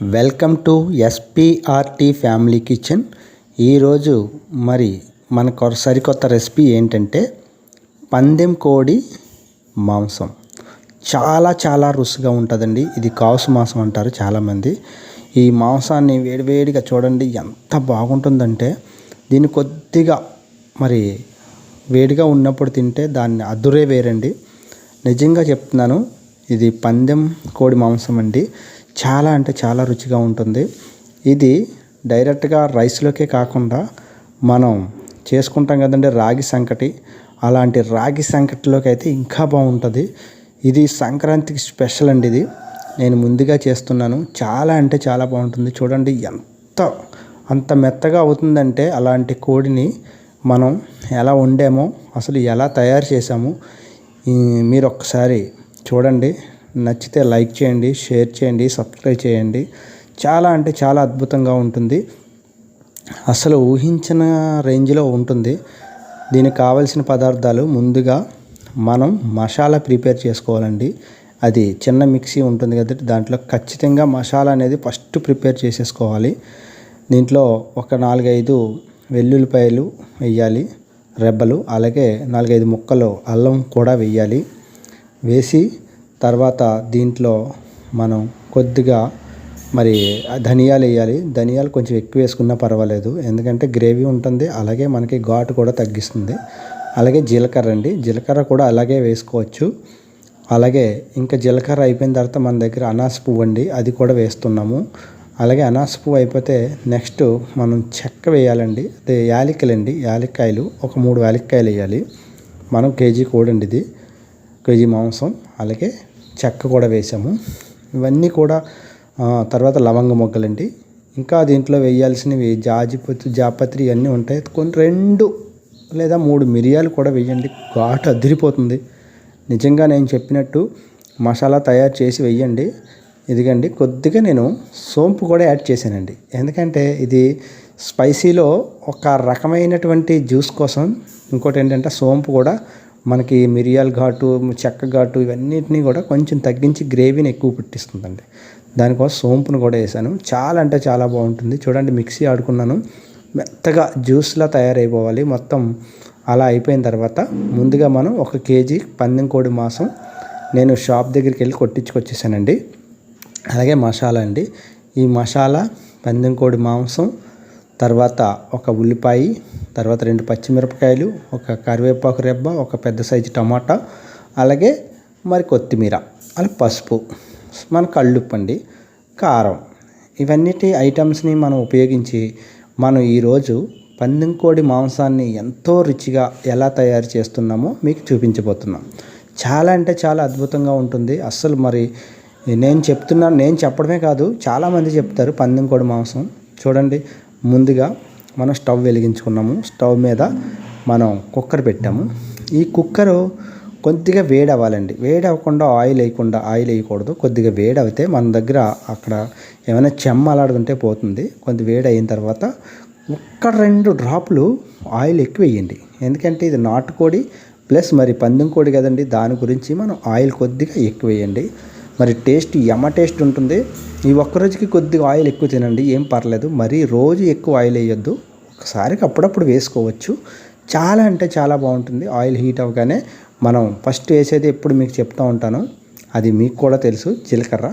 Welcome to SPRT family kitchen. ఈరోజు మరి మనకు సరికొత్త రెసిపీ ఏంటంటే పందెం కోడి మాంసం. చాలా చాలా రుచిగా ఉంటుందండి. ఇది కాసు మాంసం అంటారు చాలామంది. ఈ మాంసాన్ని వేడివేడిగా చూడండి ఎంత బాగుంటుందంటే దీన్ని కొద్దిగా మరి వేడిగా ఉన్నప్పుడు తింటే దాన్ని అదురే వేరండి. నిజంగా చెప్తున్నాను ఇది పందెం కోడి మాంసం అండి. చాలా అంటే చాలా రుచిగా ఉంటుంది. ఇది డైరెక్ట్గా రైస్లోకే కాకుండా మనం చేసుకుంటాం కదండి రాగి సంకటి. అలాంటి రాగి సంకటిలోకి అయితే ఇంకా బాగుంటుంది. ఇది సంక్రాంతికి స్పెషల్ అండి ఇది. నేను ముందుగా చేస్తున్నాను. చాలా అంటే చాలా బాగుంటుంది. చూడండి ఎంత అంత మెత్తగా అవుతుందంటే అలాంటి కోడిని మనం ఎలా వండామో అసలు ఎలా తయారు చేసాము మీరు ఒక్కసారి చూడండి. నచ్చితే లైక్ చేయండి షేర్ చేయండి సబ్స్క్రైబ్ చేయండి. చాలా అంటే చాలా అద్భుతంగా ఉంటుంది. అసలు ఊహించిన రేంజ్లో ఉంటుంది. దీనికి కావలసిన పదార్థాలు ముందుగా మనం మసాలా ప్రిపేర్ చేసుకోవాలండి. అది చిన్న మిక్సీ ఉంటుంది కదండి దాంట్లో ఖచ్చితంగా మసాలా అనేది ఫస్ట్ ప్రిపేర్ చేసేసుకోవాలి. దీంట్లో ఒక నాలుగైదు వెల్లుల్లిపాయలు వేయాలి రెబ్బలు అలాగే నాలుగైదు ముక్కలు అల్లం కూడా వేయాలి వేసి తర్వాత దీంట్లో మనం కొద్దిగా మరి ధనియాలు వేయాలి. ధనియాలు కొంచెం ఎక్కువ వేసుకున్నా పర్వాలేదు. ఎందుకంటే గ్రేవీ ఉంటుంది. అలాగే మనకి ఘాటు కూడా తగ్గిస్తుంది. అలాగే జీలకర్ర అండి. జీలకర్ర కూడా అలాగే వేసుకోవచ్చు. అలాగే ఇంకా జీలకర్ర అయిపోయిన తర్వాత మన దగ్గర అనాస పువ్వు అండి. అది కూడా వేస్తున్నాము. అలాగే అనాస పువ్వు అయిపోతే నెక్స్ట్ మనం చెక్క వేయాలండి. అదే యాలక్కలండి. యాలక్కాయలు. ఒక మూడు యాలక్కాయలు వేయాలి. మనం కేజీ కూడండి ఇది. కేజీ మాంసం అలాగే చెక్క కూడా వేసాము. ఇవన్నీ కూడా తర్వాత లవంగ మొగ్గలండి. ఇంకా దీంట్లో వేయాల్సినవి జాజిపత్రి జాపత్రి ఇవన్నీ ఉంటాయి. కొన్ని రెండు లేదా మూడు మిరియాలు కూడా వేయండి. ఘాటు అదిరిపోతుంది. నిజంగా నేను చెప్పినట్టు మసాలా తయారు చేసి వెయ్యండి ఇదిగండి కొద్దిగా నేను సోంపు కూడా యాడ్ చేశానండి. ఎందుకంటే ఇది స్పైసీలో ఒక రకమైనటువంటి జ్యూస్ కోసం ఇంకోటి ఏంటంటే సోంపు కూడా మనకి మిరియాల ఘాటు చెక్క ఘాటు ఇవన్నిటిని కూడా కొంచెం తగ్గించి గ్రేవీని ఎక్కువ పుట్టిస్తుందండి. దానికోసం సోంపును కూడా వేసాను. చాలా అంటే చాలా బాగుంటుంది. చూడండి మిక్సీ ఆడుకున్నాను. మెత్తగా జ్యూస్లా తయారైపోవాలి. మొత్తం అలా అయిపోయిన తర్వాత ముందుగా మనం ఒక కేజీ పందెం కోడి మాంసం నేను షాప్ దగ్గరికి వెళ్ళి కొట్టించుకొచ్చేసానండి. అలాగే మసాలా అండి. ఈ మసాలా పందెం కోడి మాంసం తర్వాత ఒక ఉల్లిపాయ తర్వాత రెండు పచ్చిమిరపకాయలు ఒక కరివేపాకు రెబ్బ ఒక పెద్ద సైజు టమాటా అలాగే మరి కొత్తిమీర అలా పసుపు మన కళ్ళుప్పండి కారం. ఇవన్నిటి ఐటమ్స్ని మనం ఉపయోగించి మనం ఈరోజు పందెం కోడి మాంసాన్ని ఎంతో రుచిగా ఎలా తయారు చేస్తున్నామో మీకు చూపించబోతున్నాం. చాలా అంటే చాలా అద్భుతంగా ఉంటుంది. అస్సలు మరి నేను చెప్తున్నాను నేను చెప్పడమే కాదు చాలామంది చెప్తారు పందెం కోడి మాంసం. చూడండి ముందుగా మనం స్టవ్ వెలిగించుకున్నాము. స్టవ్ మీద మనం కుక్కర్ పెట్టాము. ఈ కుక్కరు కొద్దిగా వేడి అవ్వాలండి వేడి అవ్వకుండా ఆయిల్ వేయకుండా ఆయిల్ వేయకూడదు. కొద్దిగా వేడి అయితే మన దగ్గర అక్కడ ఏమైనా చెమ్మ అలాడుతుంటే పోతుంది. కొంత వేడి అయిన తర్వాత ఒక్క రెండు డ్రాపులు ఆయిల్ ఎక్కువ వేయండి. ఎందుకంటే ఇది నాటుకోడి ప్లస్ మరి పందెం కోడి కదండి. దాని గురించి మనం ఆయిల్ కొద్దిగా ఎక్కువ వేయండి. మరి టేస్ట్ యమ టేస్ట్ ఉంటుంది. ఈ ఒక్కరోజుకి కొద్దిగా ఆయిల్ ఎక్కువ తినండి ఏం పర్లేదు. మరీ రోజు ఎక్కువ ఆయిల్ వేయొద్దు. ఒకసారికి అప్పుడప్పుడు వేసుకోవచ్చు. చాలా అంటే చాలా బాగుంటుంది. ఆయిల్ హీట్ అవ్వగానే మనం ఫస్ట్ వేసేది ఎప్పుడు మీకు చెప్తూ ఉంటాను. అది మీకు కూడా తెలుసు. జీలకర్ర.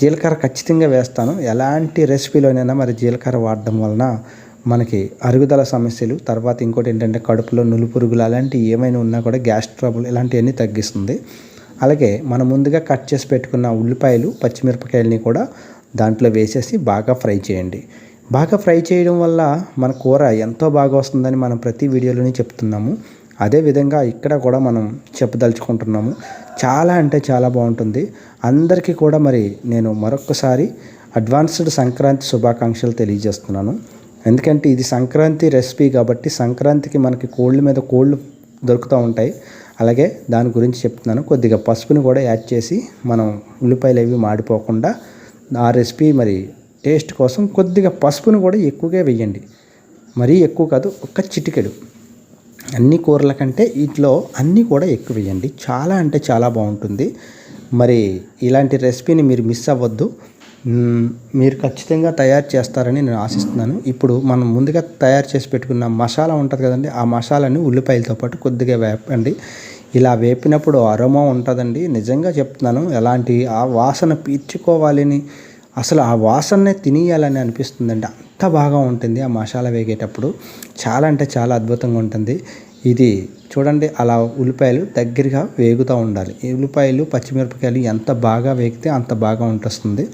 జీలకర్ర ఖచ్చితంగా వేస్తాను. ఎలాంటి రెసిపీలోనైనా మరి జీలకర్ర వాడడం వలన మనకి అరుగుదల సమస్యలు తర్వాత ఇంకోటి ఏంటంటే కడుపులో నులుపురుగులు అలాంటివి ఏమైనా ఉన్నా కూడా గ్యాస్ ట్రబుల్ ఇలాంటివన్నీ తగ్గిస్తుంది. అలాగే మనం ముందుగా కట్ చేసి పెట్టుకున్న ఉల్లిపాయలు పచ్చిమిరపకాయలని కూడా దాంట్లో వేసేసి బాగా ఫ్రై చేయండి. బాగా ఫ్రై చేయడం వల్ల మన కూర ఎంతో బాగా వస్తుందని మనం ప్రతి వీడియోలోనే చెప్తున్నాము. అదేవిధంగా ఇక్కడ కూడా మనం చెప్పదలుచుకుంటున్నాము. చాలా అంటే చాలా బాగుంటుంది. అందరికీ కూడా మరి నేను మరొకసారి అడ్వాన్స్డ్ సంక్రాంతి శుభాకాంక్షలు తెలియజేస్తున్నాను. ఎందుకంటే ఇది సంక్రాంతి రెసిపీ కాబట్టి సంక్రాంతికి మనకి కోళ్ళ మీద కోళ్ళు దొరుకుతూ ఉంటాయి. అలాగే దాని గురించి చెప్తున్నాను. కొద్దిగా పసుపుని కూడా యాడ్ చేసి మనం ఉల్లిపాయలు అవి మాడిపోకుండా ఆ రెసిపీ మరి టేస్ట్ కోసం కొద్దిగా పసుపును కూడా ఎక్కువగా వేయండి. మరీ ఎక్కువ కాదు ఒక చిటికెడు. అన్ని కూరల కంటే వీటిలో అన్నీ కూడా ఎక్కువ వేయండి. చాలా అంటే చాలా బాగుంటుంది. మరి ఇలాంటి రెసిపీని మీరు మిస్ అవ్వద్దు. మీరు ఖచ్చితంగా తయారు చేస్తారని నేను ఆశిస్తున్నాను. ఇప్పుడు మనం ముందుగా తయారు చేసి పెట్టుకున్న మసాలా ఉంటుంది కదండి ఆ మసాలాని ఉల్లిపాయలతో పాటు కొద్దిగా వేపండి. ఇలా వేపినప్పుడు అరోమా ఉంటుందండి. నిజంగా చెప్తున్నాను ఎలాంటి ఆ వాసన పీల్చుకోవాలని అసలు ఆ వాసననే తినేయాలని అనిపిస్తుందండి. అంత బాగా ఉంటుంది ఆ మసాలా వేగేటప్పుడు. చాలా అంటే చాలా అద్భుతంగా ఉంటుంది. ఇది చూడండి అలా ఉల్లిపాయలు దగ్గరగా వేగుతూ ఉండాలి. ఉల్లిపాయలు పచ్చిమిరపకాయలు ఎంత బాగా వేగితే అంత బాగా ఉంటుంది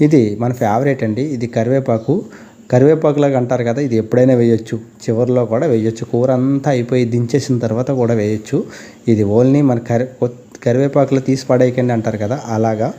ఇది మన ఫేవరెట్ అండి. ఇది కరివేపాకు. కరివేపాకులాగా అంటారు కదా ఇది ఎప్పుడైనా వేయొచ్చు. చివరిలో కూడా వేయొచ్చు. కూర అంతా అయిపోయి దించేసిన తర్వాత కూడా వేయొచ్చు. ఇది ఓన్లీ మన కరి కరివేపాకులు కరివేపాకులో తీసి పడేయకండి అంటారు కదా అలాగా.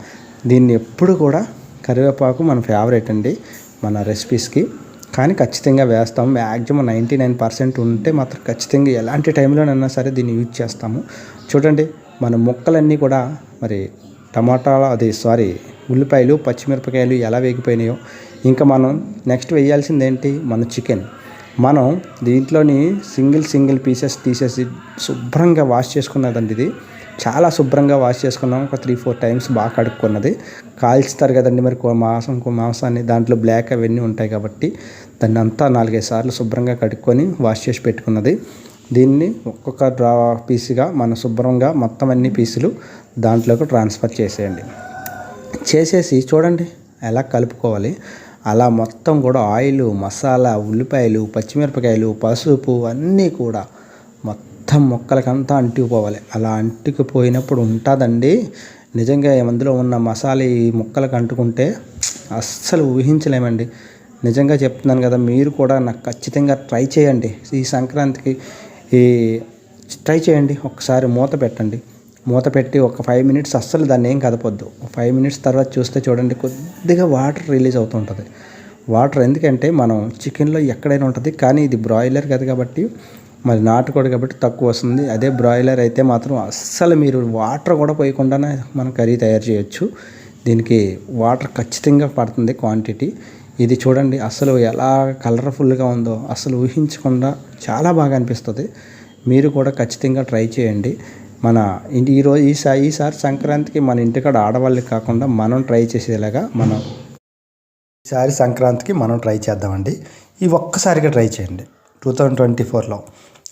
దీన్ని ఎప్పుడు కూడా కరివేపాకు మన ఫేవరెట్ అండి మన రెసిపీస్కి కానీ ఖచ్చితంగా వేస్తాము మ్యాక్సిమం నైంటీ నైన్ పర్సెంట్ ఉంటే మాత్రం ఖచ్చితంగా ఎలాంటి టైంలోనైనా సరే దీన్ని యూజ్ చేస్తాము. చూడండి మన ముక్కలన్నీ కూడా మరి టమాటాలో అది సారీ ఉల్లిపాయలు పచ్చిమిరపకాయలు ఎలా వేగిపోయినాయో. ఇంకా మనం నెక్స్ట్ వేయాల్సింది ఏంటి మన చికెన్ మనం దీంట్లోని సింగిల్ సింగిల్ పీసెస్ తీసేసి శుభ్రంగా వాష్ చేసుకున్నదండి ఇది. చాలా శుభ్రంగా వాష్ చేసుకున్నాం. ఒక త్రీ ఫోర్ టైమ్స్ బాగా కడుక్కున్నది. కాల్చుతారు కదండి మరి మాసం మాంసం మాంసాన్ని. దాంట్లో బ్లాక్ అవన్నీ ఉంటాయి కాబట్టి దాన్ని అంతా నాలుగైదు సార్లు శుభ్రంగా కడుక్కొని వాష్ చేసి పెట్టుకున్నది. దీన్ని ఒక్కొక్క డ్రా పీసుగా మన శుభ్రంగా మొత్తం అన్ని పీసులు దాంట్లోకి ట్రాన్స్ఫర్ చేసేయండి. చేసేసి చూడండి ఎలా కలుపుకోవాలి. అలా మొత్తం కూడా ఆయిల్ మసాలా ఉల్లిపాయలు పచ్చిమిరపకాయలు పసుపు అన్నీ కూడా మొత్తం మొక్కలకంతా అంటుకుపోవాలి. అలా అంటుకుపోయినప్పుడు ఉంటుందండి. నిజంగా అందులో ఉన్న మసాలా ఈ ముక్కలకు అంటుకుంటే అస్సలు ఊహించలేమండి. నిజంగా చెప్తున్నాను కదా మీరు కూడా నాకు ఖచ్చితంగా ట్రై చేయండి. ఈ సంక్రాంతికి ఈ ట్రై చేయండి. ఒకసారి మూత పెట్టండి. మూత పెట్టి ఒక ఫైవ్ మినిట్స్ అస్సలు దాన్ని ఏం కదపొద్దు. ఫైవ్ మినిట్స్ తర్వాత చూస్తే చూడండి కొద్దిగా వాటర్ రిలీజ్ అవుతుంటుంది వాటర్ ఎందుకంటే మనం చికెన్లో ఎక్కడైనా ఉంటుంది కానీ ఇది బ్రాయిలర్ కదా కాబట్టి మరి నాటుకోడి కాబట్టి తక్కువ వస్తుంది. అదే బ్రాయిలర్ అయితే మాత్రం అస్సలు మీరు వాటర్ కూడా పోయకుండానే మనం కర్రీ తయారు చేయొచ్చు. దీనికి వాటర్ ఖచ్చితంగా పడుతుంది క్వాంటిటీ ఇది చూడండి అసలు ఎలా కలర్ఫుల్గా ఉందో అసలు ఊహించకుండా చాలా బాగా అనిపిస్తుంది. మీరు కూడా ఖచ్చితంగా ట్రై చేయండి. మన ఇంటి ఈరోజు ఈసారి ఈసారి సంక్రాంతికి మన ఇంటికాడ ఆడవాళ్ళకి కాకుండా మనం ట్రై చేసేలాగా మనం ఈసారి సంక్రాంతికి మనం ట్రై చేద్దామండి. ఈ ఒక్కసారిగా ట్రై చేయండి. టూ థౌజండ్ ట్వంటీ ఫోర్లో.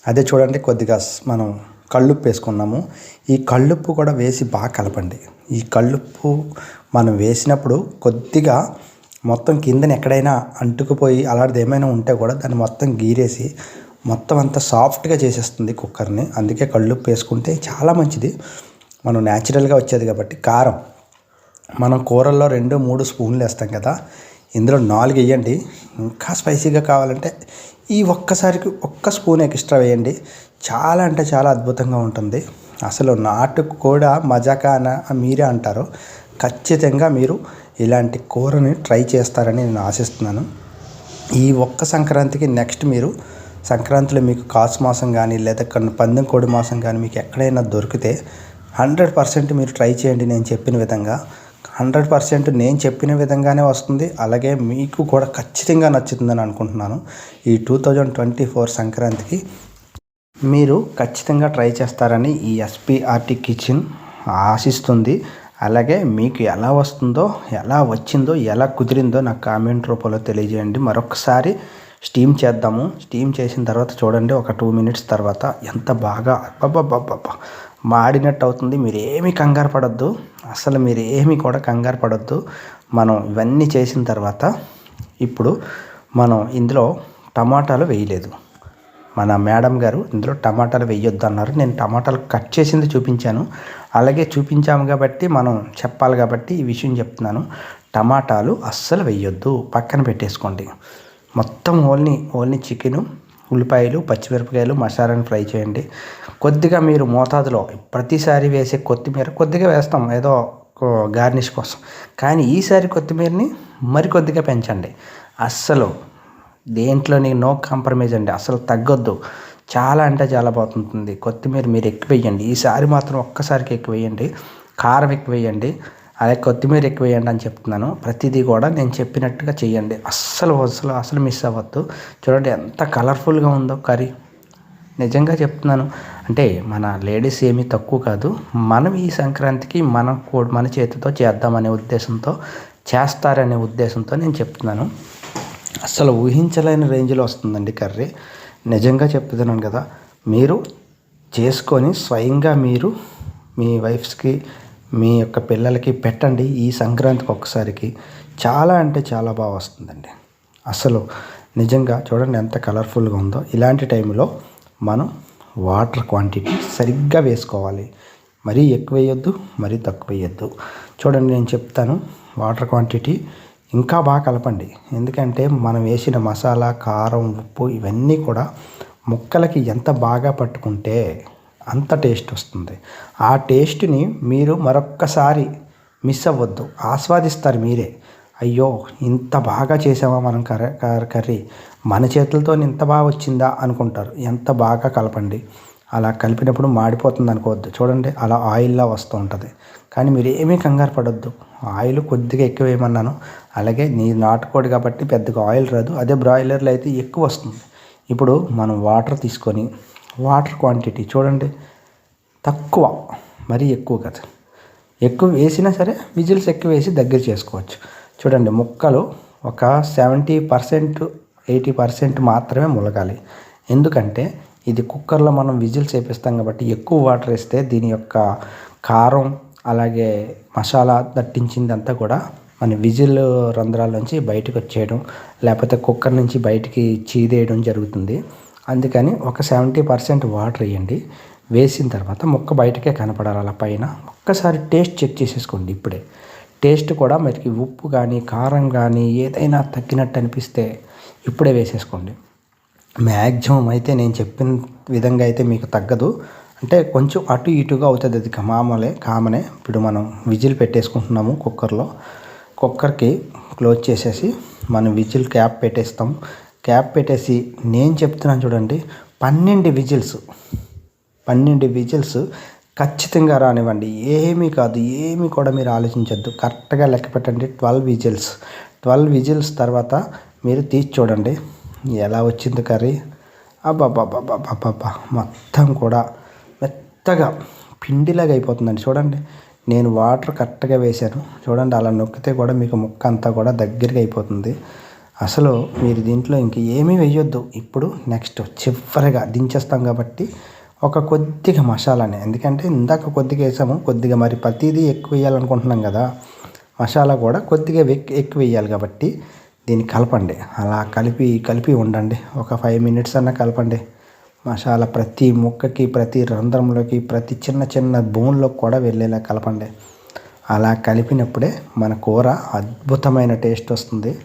అదే చూడండి కొద్దిగా మనం కళ్ళుప్పు వేసుకున్నాము. ఈ కళ్ళుప్పు కూడా వేసి బాగా కలపండి. ఈ కళ్ళుప్పు మనం వేసినప్పుడు కొద్దిగా మొత్తం కిందన ఎక్కడైనా అంటుకుపోయి అలాంటిది ఏమైనా ఉంటే కూడా దాన్ని మొత్తం గీరేసి మొత్తం అంతా సాఫ్ట్గా చేసేస్తుంది కుక్కర్ని. అందుకే కళ్ళుప్పు వేసుకుంటే చాలా మంచిది. మనం న్యాచురల్గా వచ్చేది కాబట్టి కారం. మనం కూరల్లో రెండు మూడు స్పూన్లు వేస్తాం కదా ఇందులో నాలుగు వేయండి. ఇంకా స్పైసీగా కావాలంటే ఈ ఒక్కసారికి ఒక్క స్పూన్ ఎక్స్ట్రా వేయండి. చాలా అంటే చాలా అద్భుతంగా ఉంటుంది. అసలు నాటు కూడా మజాకా అన మీరే అంటారు. ఖచ్చితంగా మీరు ఇలాంటి కూరని ట్రై చేస్తారని నేను ఆశిస్తున్నాను. ఈ ఒక్క సంక్రాంతికి నెక్స్ట్ మీరు సంక్రాంతిలో మీకు కాసు మాసం కానీ లేదా పందెం కోడి మాసం కానీ మీకు ఎక్కడైనా దొరికితే హండ్రెడ్ పర్సెంట్ మీరు ట్రై చేయండి నేను చెప్పిన విధంగా. హండ్రెడ్ పర్సెంట్ నేను చెప్పిన విధంగానే వస్తుంది. అలాగే మీకు కూడా ఖచ్చితంగా నచ్చుతుందని అనుకుంటున్నాను. ఈ టూ థౌజండ్ ట్వంటీ ఫోర్ సంక్రాంతికి మీరు ఖచ్చితంగా ట్రై చేస్తారని ఈ ఎస్పీఆర్టీ కిచెన్ ఆశిస్తుంది. అలాగే మీకు ఎలా వస్తుందో ఎలా వచ్చిందో ఎలా కుదిరిందో నాకు కామెంట్ రూపంలో తెలియజేయండి. మరొకసారి స్టీమ్ చేద్దాము. స్టీమ్ చేసిన తర్వాత చూడండి ఒక టూ మినిట్స్ తర్వాత ఎంత బాగా అబ్బబ్బబ్బబ్బ మాడినట్టు అవుతుంది మీరు ఏమీ కంగారు పడద్దు. అసలు మీరు ఏమి కూడా కంగారు పడద్దు. మనం ఇవన్నీ చేసిన తర్వాత ఇప్పుడు మనం ఇందులో టమాటాలు వేయలేదు. మన మేడం గారు ఇందులో టమాటాలు వేయొద్దు అన్నారు నేను టమాటాలు కట్ చేసింది చూపించాను. అలాగే చూపించాము కాబట్టి మనం చెప్పాలి కాబట్టి ఈ విషయం చెప్తున్నాను. టమాటాలు అస్సలు వేయొద్దు. పక్కన పెట్టేసుకోండి. మొత్తం ఓన్లీ ఓన్లీ చికెను ఉల్లిపాయలు పచ్చిమిరపకాయలు మసాలాను ఫ్రై చేయండి. కొద్దిగా మీరు మోతాదులో ప్రతిసారి వేసే కొత్తిమీర కొద్దిగా వేస్తాం ఏదో గార్నిష్ కోసం. కానీ ఈసారి కొత్తిమీరని మరికొద్దిగా పెంచండి. అస్సలు దేంట్లోని నో కాంప్రమైజ్ అండి అసలు తగ్గొద్దు. చాలా అంటే చాలా బాగుంటుంది. కొత్తిమీర మీరు ఎక్కువ వేయండి. ఈసారి మాత్రం ఒక్కసారికి ఎక్కువ వేయండి. కారం ఎక్కువ వేయండి. అలాగే కొత్తిమీర ఎక్కువ వేయండి అని చెప్తున్నాను. ప్రతిదీ కూడా నేను చెప్పినట్టుగా చేయండి. అస్సలు అసలు అసలు మిస్ అవ్వద్దు. చూడండి ఎంత కలర్ఫుల్గా ఉందో కర్రీ. నిజంగా చెప్తున్నాను. అంటే మన లేడీస్ ఏమీ తక్కువ కాదు. మనం ఈ సంక్రాంతికి మన మన చేతితో చేద్దామనే ఉద్దేశంతో చేస్తారనే ఉద్దేశంతో నేను చెప్తున్నాను. అస్సలు ఊహించలేని రేంజ్లో వస్తుందండి కర్రీ. నిజంగా చెప్తున్నాను కదా మీరు చేసుకొని స్వయంగా మీరు మీ వైఫ్స్కి మీ యొక్క పిల్లలకి పెట్టండి ఈ సంక్రాంతికి ఒక్కసారికి. చాలా అంటే చాలా బాగా వస్తుందండి. అసలు నిజంగా చూడండి ఎంత కలర్ఫుల్గా ఉందో. ఇలాంటి టైంలో మనం వాటర్ క్వాంటిటీ సరిగ్గా వేసుకోవాలి. మరీ ఎక్కువ వేయొద్దు మరీ తక్కువ వేయొద్దు. చూడండి నేను చెప్తాను వాటర్ క్వాంటిటీ ఇంకా బాగా కలపండి. ఎందుకంటే మనం వేసిన మసాలా కారం ఉప్పు ఇవన్నీ కూడా ముక్కలకి ఎంత బాగా పట్టుకుంటే అంత టేస్ట్ వస్తుంది. ఆ టేస్ట్ని మీరు మరొక్కసారి మిస్ అవ్వద్దు. ఆస్వాదిస్తారు మీరే. అయ్యో ఇంత బాగా చేసామా మనం కర్రీ కర్రీ? మన చేతులతో ఇంత బాగా వచ్చిందా అనుకుంటారు. ఎంత బాగా కలపండి. అలా కలిపినప్పుడు మాడిపోతుంది అనుకోవద్దు. చూడండి అలా ఆయిల్లా వస్తూ ఉంటుంది. కానీ మీరు ఏమీ కంగారు పడొద్దు. ఆయిల్ కొద్దిగా ఎక్కువ వేయమన్నాను. అలాగే నీ నాటుకోడి కాబట్టి పెద్దగా ఆయిల్ రాదు. అదే బ్రాయిలర్లో అయితే ఎక్కువ వస్తుంది. ఇప్పుడు మనం వాటర్ తీసుకొని వాటర్ క్వాంటిటీ. చూడండి. తక్కువ మరీ ఎక్కువ కదా. ఎక్కువ వేసినా సరే విజిల్స్ ఎక్కువ వేసి దగ్గర చేసుకోవచ్చు. చూడండి ముక్కలు ఒక సెవెంటీ పర్సెంట్ ఎయిటీ పర్సెంట్ మాత్రమే ములగాలి. ఎందుకంటే ఇది కుక్కర్లో మనం విజిల్స్ వేపిస్తాం కాబట్టి ఎక్కువ వాటర్ వేస్తే దీని యొక్క కారం అలాగే మసాలా దట్టించిందంతా కూడా మన విజిల్ రంధ్రాల నుంచి బయటకు వచ్చేయడం లేకపోతే కుక్కర్ నుంచి బయటికి చీదేయడం జరుగుతుంది. అందుకని ఒక సెవెంటీ పర్సెంట్ వాటర్ వేయండి. వేసిన తర్వాత ముక్క బయటకే కనపడాలి అలా పైన. ఒక్కసారి టేస్ట్ చెక్ చేసేసుకోండి ఇప్పుడే. టేస్ట్ కూడా మనకి ఉప్పు కానీ కారం కానీ ఏదైనా తగ్గినట్టు అనిపిస్తే ఇప్పుడే వేసేసుకోండి. మ్యాక్సిమం అయితే నేను చెప్పిన విధంగా అయితే మీకు తగ్గదు. అంటే కొంచెం అటు ఇటుగా అవుతుంది అది మామూలే కామనే. ఇప్పుడు మనం విజిల్ పెట్టేసుకుంటున్నాము కుక్కర్లో. కుక్కర్కి క్లోజ్ చేసేసి మనం విజిల్ క్యాప్ పెట్టేస్తాం. క్యాప్ పెట్టేసి నేను చెప్తున్నాను చూడండి పన్నెండు విజిల్స్ పన్నెండు విజిల్స్ ఖచ్చితంగా రానివ్వండి. ఏమీ కాదు ఏమీ కూడా మీరు ఆలోచించద్దు. కరెక్ట్గా లెక్క పెట్టండి ట్వెల్వ్ విజిల్స్. ట్వెల్వ్ విజిల్స్ తర్వాత మీరు తీసి చూడండి ఎలా వచ్చింది కర్రీ? అబ్బాబ్బాబ్బాబ్బాబ్బా మొత్తం కూడా మెత్తగా పిండిలాగా అయిపోతుందండి. చూడండి నేను వాటర్ కరెక్ట్గా వేశాను. చూడండి అలా నొక్కితే కూడా మీకు ముక్క అంతా కూడా దగ్గరగా అయిపోతుంది. అసలు మీరు దీంట్లో ఇంక ఏమీ వేయొద్దు. ఇప్పుడు నెక్స్ట్ చివరిగా దించేస్తాం కాబట్టి ఒక కొద్దిగా మసాలానే. ఎందుకంటే ఇందాక కొద్దిగా వేసాము కొద్దిగా మరి ప్రతిదీ ఎక్కువ వేయాలనుకుంటున్నాం కదా మసాలా కూడా కొద్దిగా ఎక్కువ వేయాలి కాబట్టి దీన్ని కలపండి. అలా కలిపి కలిపి ఉండండి. ఒక ఫైవ్ మినిట్స్ అన్నా కలపండి. మసాలా ప్రతి ముక్కకి ప్రతి రంధ్రంలోకి ప్రతి చిన్న చిన్న బోన్లోకి కూడా వెళ్ళేలా కలపండి. అలా కలిపినప్పుడే మన కూర అద్భుతమైన టేస్ట్ వస్తుంది.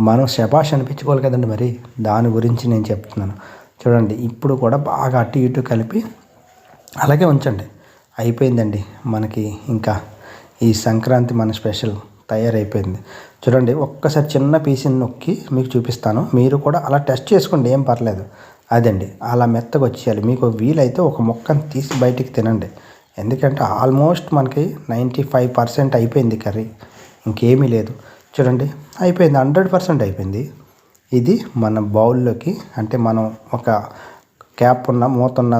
మనం శబాష్ అనిపించుకోవాలి కదండి మరి? దాని గురించి నేను చెప్తున్నాను. చూడండి ఇప్పుడు కూడా బాగా అటు ఇటు కలిపి అలాగే ఉంచండి. అయిపోయిందండి మనకి ఇంకా ఈ సంక్రాంతి మన స్పెషల్ తయారైపోయింది. చూడండి ఒక్కసారి చిన్న పీసీని నొక్కి మీకు చూపిస్తాను. మీరు కూడా అలా టెస్ట్ చేసుకోండి ఏం పర్లేదు. అదండి అలా మెత్తగా వచ్చేయాలి. మీకు వీలైతే ఒక మొక్కను తీసి బయటికి తినండి. ఎందుకంటే ఆల్మోస్ట్ మనకి నైంటీ ఫైవ్ పర్సెంట్ అయిపోయింది కర్రీ. ఇంకేమీ లేదు. చూడండి అయిపోయింది హండ్రెడ్ పర్సెంట్ అయిపోయింది. ఇది మన బౌల్లోకి అంటే మనం ఒక క్యాప్ ఉన్న మూత ఉన్న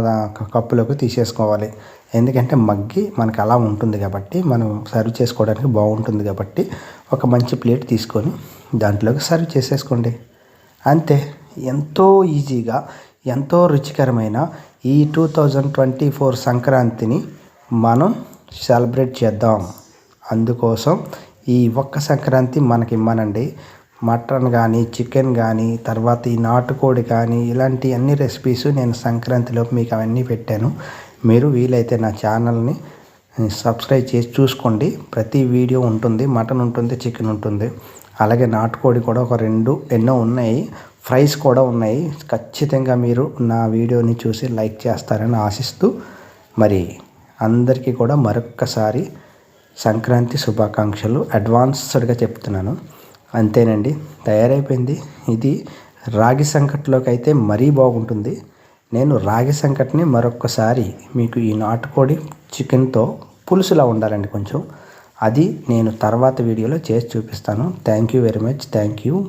కప్పులోకి తీసేసుకోవాలి. ఎందుకంటే మగ్గి మనకు అలా ఉంటుంది కాబట్టి మనం సర్వ్ చేసుకోవడానికి బాగుంటుంది కాబట్టి ఒక మంచి ప్లేట్ తీసుకొని దాంట్లోకి సర్వ్ చేసేసుకోండి. అంతే ఎంతో ఈజీగా ఎంతో రుచికరమైన ఈ టూ థౌజండ్ ట్వంటీ ఫోర్ సంక్రాంతిని మనం సెలబ్రేట్ చేద్దాం. అందుకోసం ఈ ఒక్క సంక్రాంతి మనకి ఇమ్మనండి. మటన్ కానీ చికెన్ కానీ తర్వాత ఈ నాటుకోడి కానీ ఇలాంటి అన్ని రెసిపీస్ నేను సంక్రాంతిలో మీకు అవన్నీ పెట్టాను. మీరు వీలైతే నా ఛానల్ని సబ్స్క్రైబ్ చేసి చూసుకోండి. ప్రతి వీడియో ఉంటుంది మటన్ ఉంటుంది చికెన్ ఉంటుంది. అలాగే నాటుకోడి కూడా ఒక రెండు ఎన్నో ఉన్నాయి. ఫ్రైస్ కూడా ఉన్నాయి. ఖచ్చితంగా మీరు నా వీడియోని చూసి లైక్ చేస్తారని ఆశిస్తూ మరి అందరికీ కూడా మరొక్కసారి సంక్రాంతి శుభాకాంక్షలు. అడ్వాన్స్డ్గా చెప్తున్నాను. అంతేనండి తయారైపోయింది. ఇది రాగి సంకట్లోకి అయితే మరీ బాగుంటుంది. నేను రాగి సంకట్ని మరొక్కసారి మీకు ఈ నాటుకోడి చికెన్తో పులుసులా ఉండాలండి కొంచెం. అది నేను తర్వాత వీడియోలో చేసి చూపిస్తాను. Thank you very much. Thank you.